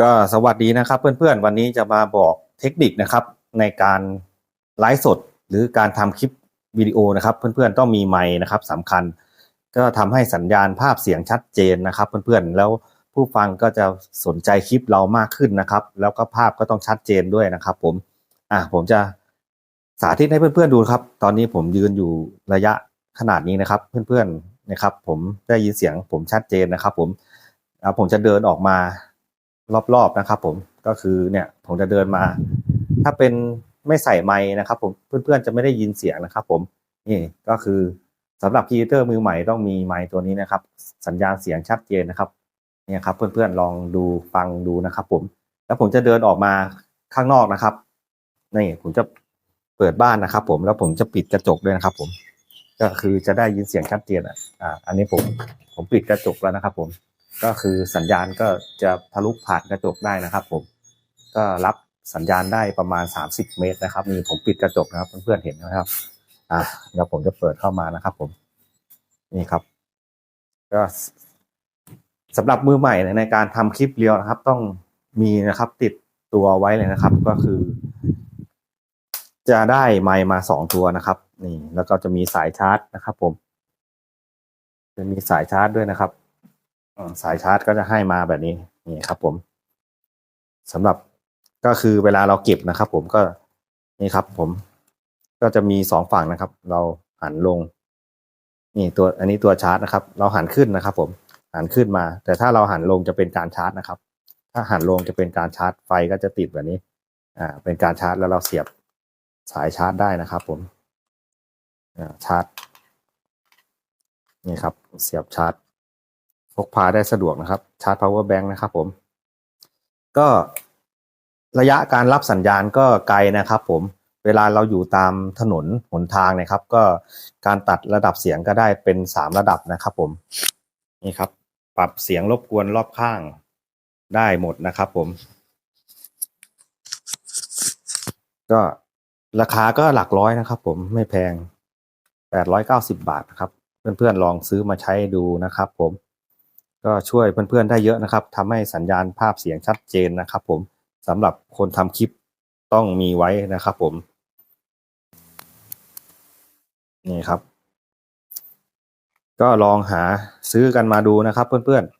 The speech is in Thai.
ก็สวัสดีนะครับเพื่อนๆ วันนี้จะมาบอกเทคนิคนะครับ ในการไลฟ์สด หรือการทำคลิปวิดีโอนะครับ เพื่อนๆต้องมีไมค์นะครับสำคัญ ก็ทำให้สัญญาณภาพเสียงชัดเจนนะครับ เพื่อนๆแล้วผู้ฟังก็จะสนใจคลิปเรามากขึ้นนะครับ แล้วก็ภาพก็ต้องชัดเจนด้วยนะครับ ผมอะผมจะสาธิตให้เพื่อนๆดูครับ ตอนนี้ผมยืนอยู่ระยะขนาดนี้นะครับ เพื่อนๆนะครับ ผมได้ยินเสียงผมชัดเจนนะครับ ผมอะผมจะเดินออกมา รอบๆนะครับผมก็คือเนี่ยผมจะเดินมา ถ้าเป็นไม่ใส่ไม้นะครับผมเพื่อนๆจะไม่ได้ยินเสียงนะครับ ผมนี่ก็คือสำหรับพีเตอร์มือใหม่ต้องมีไม้ตัวนี้นะครับ สัญญาณเสียงชัดเจนนะครับเนี่ยครับ เพื่อนๆลองดูฟังดูนะครับ ผม แล้วผมจะเดินออกมาข้างนอกนะครับนี่ผมจะเปิดบ้านนะครับ ผมแล้วผมจะปิดกระจกด้วยนะครับ ผม ก็คือจะได้ยินเสียงชัดเจนอะอ่าอันนี้ผมผมปิดกระจกแล้วนะครับ ผม ก็คือสัญญาณก็จะทะลุผ่านกระจกได้นะครับ ผม ก็รับสัญญาณได้ประมาณ 30 เมตรนะครับนี่ผมปิดกระจกนะครับเพื่อนๆเห็นนะครับ อะเดี๋ยวผมจะเปิดเข้ามานะครับ ผม นี่ครับ ก็สำหรับมือใหม่ในการทำคลิปเรียวนะครับ ต้องมีนะครับ ติดตัวไว้เลยนะครับ ก็คือ จะได้ไมค์มาสองตัวนะครับ นี่ แล้วก็จะมีสายชาร์จนะครับ ผม จะมีสายชาร์จด้วยนะครับ สายชาร์จก็จะให้มาแบบนี้นี่ครับ ผมสำหรับก็คือเวลาเราเก็บนะครับ ผมก็นี่ครับ ผมก็จะมีสองฝั่งนะครับ เราหันลง นี่ตัวอันนี้ตัวชาร์จนะครับ เราหันขึ้นนะครับ ผมหันขึ้นมา แต่ถ้าเราหันลงจะเป็นการชาร์จนะครับ ถ้าหันลงจะเป็นการชาร์จไฟก็จะติดแบบนี้ อ่า เป็นการชาร์จแล้วเราเสียบสายชาร์จได้นะครับ ผมอ่าชาร์จนี่ครับ เสียบชาร์จ พกพาได้สะดวกนะครับชาร์จ power bank นะครับผม ก็ระยะการรับสัญญาณก็ไกลนะครับ ผมเวลาเราอยู่ตามถนนหนทางนะครับ ก็การตัดระดับเสียงก็ได้เป็นสามระดับนะครับ ผมนี่ครับ ปรับเสียงรบกวนรอบข้างได้หมดนะครับ ผม ก็ราคาก็หลักร้อยนะครับ ผมไม่แพงแปดร้อยเก้าสิบบาทนะครับ เพื่อนๆลองซื้อมาใช้ดูนะครับ ผม ก็ช่วยเพื่อนๆได้เยอะนะครับทำให้สัญญาณภาพเสียงชัดเจนนะครับ ผมสำหรับคนทำคลิปต้องมีไว้นะครับ ผม นี่ครับ ก็ลองหาซื้อกันมาดูนะครับ เพื่อนๆ